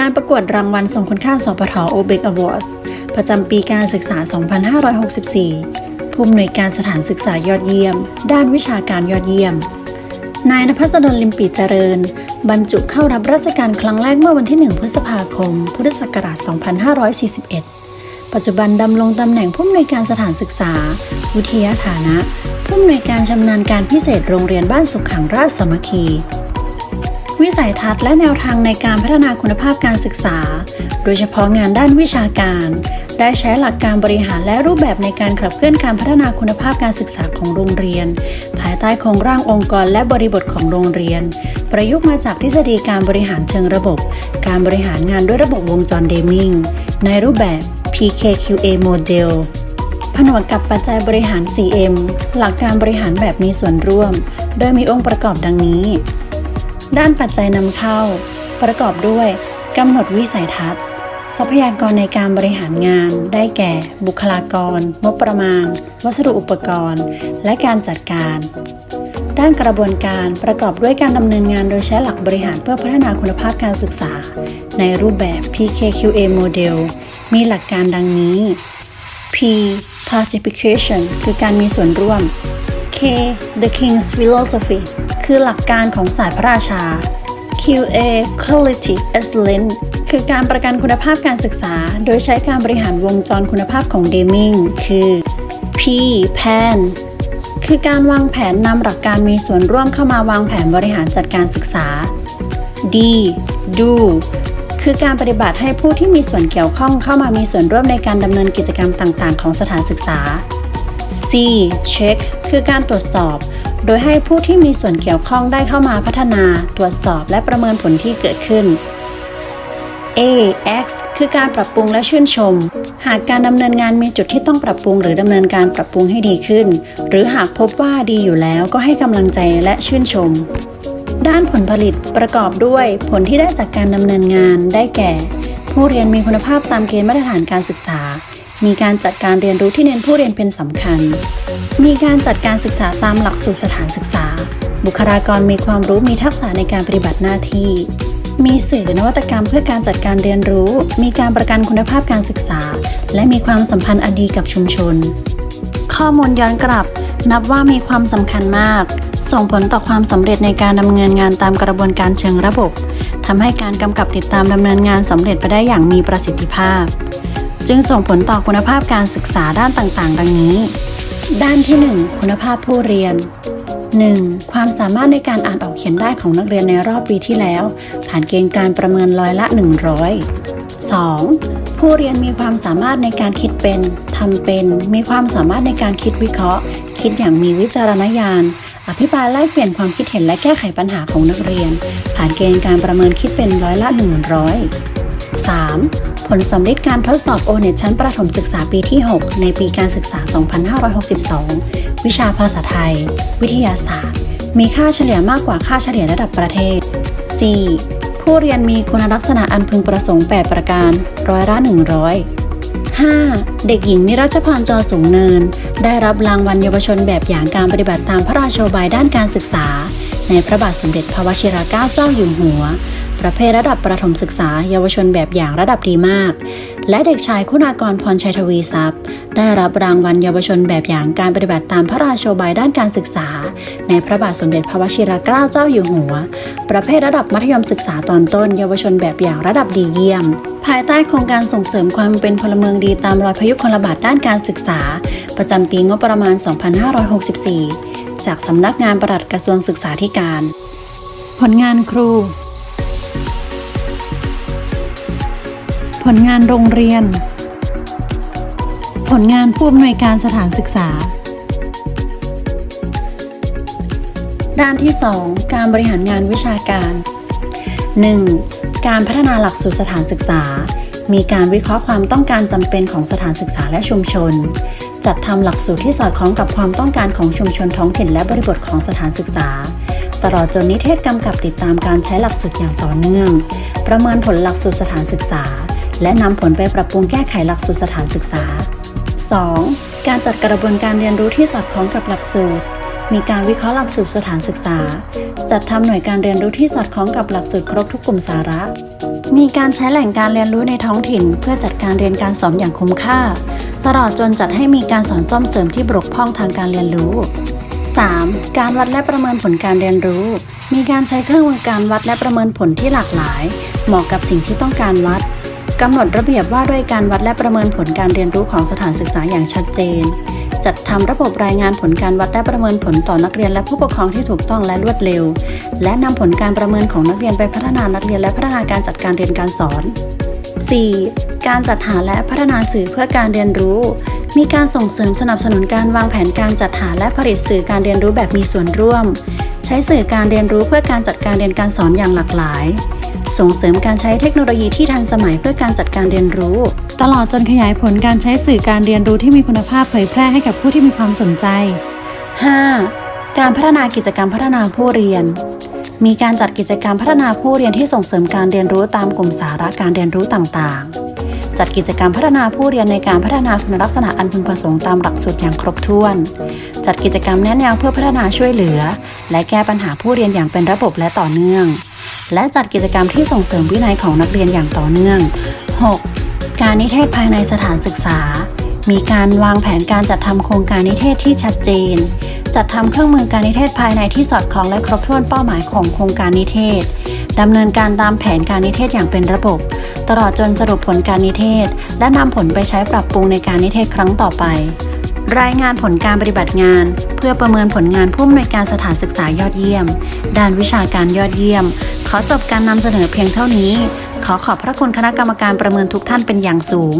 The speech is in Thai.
การประกวดรางวัลทรงคุณค่าสปทโอเบกอวอร์ดประจำปีการศึกษา 2564 ผู้อำนวยการสถานศึกษายอดเยี่ยม ด้านวิชาการยอดเยี่ยม นายนภัสดลลิมปีเจริญ บรรจุเข้ารับราชการครั้งแรกเมื่อวันที่ 1 พฤษภาคม พุทธศักราช 2541 ปัจจุบันดำรงตำแหน่งผู้อำนวยการสถานศึกษา วิทยาฐานะ ผู้อำนวยการชำนาญการพิเศษโรงเรียนบ้านสุขขังราชสมัคคี วิสัยทัศน์และแนวทางในการพัฒนาคุณภาพการศึกษา โดยเฉพาะงานด้านวิชาการ ได้ใช้หลักการบริหารและรูปแบบในการขับเคลื่อนการพัฒนาคุณภาพการศึกษาของโรงเรียน ภายใต้โครงร่างองค์กรและบริบทของโรงเรียน ประยุกต์มาจากทฤษฎีการบริหารเชิงระบบ การบริหารงานด้วยระบบวงจรเดมิงในรูปแบบ PKQA Model ผนวกกับปัจจัยบริหาร 4M หลักการบริหารแบบมีส่วนร่วม โดยมีองค์ประกอบดังนี้ ด้านปัจจัยนำเข้า ประกอบด้วยกำหนดวิสัยทัศน์ ทรัพยากรในการบริหารงาน ได้แก่ บุคลากร งบประมาณ วัสดุอุปกรณ์ และการจัดการ ด้านกระบวนการประกอบด้วยการดำเนินงานโดยใช้หลักบริหารเพื่อพัฒนาคุณภาพการศึกษา ในรูปแบบ PKQA Model มีหลักการดังนี้ P Participation คือการมีส่วนร่วม K The King's Philosophy คือหลักการของศาสตร์พระราชา QA Quality Excellence คือการประกันคุณภาพการศึกษา โดยใช้การบริหารวงจรคุณภาพของ Deming คือ P Plan คือการวางแผนนำหลักการมีส่วนร่วมเข้ามาวางแผนบริหารจัดการศึกษา D Do คือการปฏิบัติให้ผู้ที่มีส่วนเกี่ยวข้องเข้ามามีส่วนร่วมในการดำเนินกิจกรรมต่าง ๆ ของสถานศึกษา C check คือการตรวจสอบ โดยให้ผู้ที่มีส่วนเกี่ยวข้องได้เข้ามาพัฒนา ตรวจสอบและประเมินผลที่เกิดขึ้น A X คือการปรับปรุงและชื่นชม หากการดำเนินงานมีจุดที่ต้องปรับปรุงหรือดำเนินการปรับปรุงให้ดีขึ้น หรือหากพบว่าดีอยู่แล้วก็ให้กำลังใจและชื่นชม ด้านผลผลิตประกอบด้วยผลที่ได้จากการดำเนินงานได้แก่ ผู้เรียนมีคุณภาพตามเกณฑ์มาตรฐานการศึกษา มีการจัดการเรียนรู้ที่เน้นผู้เรียนเป็นสำคัญ มีการจัดการศึกษาตามหลักสูตรสถานศึกษา บุคลากรมีความรู้มีทักษะในการปฏิบัติหน้าที่ มีสื่อนวัตกรรมเพื่อการจัดการเรียนรู้ มีการประกันคุณภาพการศึกษา และมีความสัมพันธ์อันดีกับชุมชน ข้อมูลย้อนกลับ นับว่ามีความสำคัญมาก ส่งผลต่อความสำเร็จในการดำเนินงานตามกระบวนการเชิงระบบทำให้การกำกับติดตามดำเนินงานสำเร็จไปได้อย่างมีประสิทธิภาพ จึงส่งผลต่อคุณภาพการศึกษาด้านต่างๆ ดังนี้ ด้านที่ 1 คุณภาพผู้เรียน 1. ความสามารถในการอ่านออกเขียนได้ของนักเรียนในรอบปีที่แล้ว ผ่านเกณฑ์การประเมินร้อยละ 100 2. ผู้เรียนมีความสามารถในการคิดเป็นทำเป็น มีความสามารถในการคิดวิเคราะห์ คิดอย่างมีวิจารณญาณ อภิปรายไล่เปลี่ยนความคิดเห็นและแก้ไขปัญหาของนักเรียน ผ่านเกณฑ์การประเมินคิดเป็นร้อยละ 100 3. ผลสำลิดการทดสอบโอเน็ตชั้นประถมศึกษาปีที่ 6 ในปีการศึกษา 2562 วิชาภาษาไทย วิทยาศาสตร์ มีค่าเฉลี่ยมากกว่าค่าเฉลี่ยระดับประเทศ 4. ผู้เรียนมีคุณลักษณะอันพึงประสงค์ 8 ประการ ร้อยละ 100 5. เด็กหญิงนิรัชพรจอสูงเนิน ได้รับรางวัลเยาวชนแบบอย่างการปฏิบัติตามพระราโชบายด้านการศึกษา ในพระบาทสมเด็จพระวชิรเกล้าเจ้าอยู่หัว ประเภทระดับประถมศึกษา เยาวชนแบบอย่างระดับดีมาก และเด็กชายคุณากรพรชัยทวีทรัพย์ ได้รับรางวัลเยาวชนแบบอย่างการปฏิบัติตามพระราโชบายด้านการศึกษา ในพระบาทสมเด็จพระวชิรเกล้าเจ้าอยู่หัว ประเภทระดับมัธยมศึกษาตอนต้น เยาวชนแบบอย่างระดับดีเยี่ยม ภายใต้โครงการส่งเสริมความเป็นพลเมืองดีตามรอยพยุคลบาทด้านการศึกษา ประจำปีงบประมาณ 2564 จากสำนักงานปลัดกระทรวงศึกษาธิการ ผลงานครู ผลงานโรงเรียน ผลงานผู้อำนวยการสถานศึกษา ด้านที่ 2 การบริหารงานวิชาการ 1. การพัฒนาหลักสูตรสถานศึกษา มีการวิเคราะห์ความต้องการจำเป็นของสถานศึกษาและชุมชน จัดทำหลักสูตรที่สอดคล้องกับความต้องการของชุมชนท้องถิ่นและบริบทของสถานศึกษา ตลอดจนนิเทศกำกับติดตามการใช้หลักสูตรอย่างต่อเนื่อง ประเมินผลหลักสูตรสถานศึกษา และนำผลไปปรับปรุงแก้ไขหลักสูตรสถานศึกษา 2. การจัดกระบวนการเรียนรู้ที่สอดคล้องกับหลักสูตร มีการวิเคราะห์หลักสูตรสถานศึกษา จัดทำหน่วยการเรียนรู้ที่สอดคล้องกับหลักสูตรครบทุกกลุ่มสาระ มีการใช้แหล่งการเรียนรู้ในท้องถิ่น เพื่อจัดการเรียนการสอนอย่างคุ้มค่า ตลอดจนจัดให้มีการสอนซ่อมเสริมที่บกพร่องทางการเรียนรู้ 3. การวัดและประเมินผลการเรียนรู้ มีการใช้เครื่องมือการวัดและประเมินผลที่หลากหลาย เหมาะกับสิ่งที่ต้องการวัด กำหนดระเบียบว่าด้วยการวัดและประเมินผลการเรียนรู้ของสถานศึกษาอย่างชัดเจน จัดทำระบบรายงานผลการวัดและประเมินผลต่อนักเรียนและผู้ปกครองที่ถูกต้องและรวดเร็ว และนำผลการประเมินของนักเรียนไปพัฒนานักเรียนและพัฒนาการจัดการเรียนการสอน 4. การจัดหาและพัฒนาสื่อเพื่อการเรียนรู้ มีการส่งเสริมสนับสนุนการวางแผนการจัดหาและผลิตสื่อการเรียนรู้แบบมีส่วนร่วม ใช้สื่อการเรียนรู้เพื่อการจัดการเรียนการสอนอย่างหลากหลาย ส่งเสริมการใช้เทคโนโลยีที่ทันสมัยเพื่อการจัดการเรียนรู้ ตลอดจนขยายผลการใช้สื่อการเรียนรู้ที่มีคุณภาพเผยแพร่ให้กับผู้ที่มีความสนใจ 5. การพัฒนากิจกรรมพัฒนาผู้เรียน มีการจัดกิจกรรมพัฒนาผู้เรียนที่ส่งเสริมการเรียนรู้ตามกลุ่มสาระการเรียนรู้ต่างๆ จัดกิจกรรมพัฒนาผู้เรียนในการพัฒนาคุณลักษณะอันพึงประสงค์ตามหลักสูตรอย่างครบถ้วน จัดกิจกรรมแนะแนวเพื่อพัฒนาช่วยเหลือ และแก้ปัญหาผู้เรียนอย่างเป็นระบบและต่อเนื่อง และจัดกิจกรรมที่ส่งเสริมวินัยของนักเรียนอย่างต่อเนื่อง 6. การนิเทศภายในสถานศึกษา มีการวางแผนการจัดทำโครงการนิเทศที่ชัดเจน จัดทำเครื่องมือการนิเทศภายในที่สอดคล้องและครบถ้วนเป้าหมายของโครงการนิเทศ ดำเนินการตามแผนการนิเทศอย่างเป็นระบบ ตลอดจนสรุปผลการนิเทศ และนำผลไปใช้ปรับปรุงในการนิเทศครั้งต่อไป รายงานผลการปฏิบัติงาน เพื่อประเมินผลงานผู้อำนวยการสถานศึกษายอดเยี่ยม ด้านวิชาการยอดเยี่ยม ขอจบการนำเสนอเพียงเท่านี้ ขอขอบพระคุณคณะกรรมการประเมินทุกท่านเป็นอย่างสูง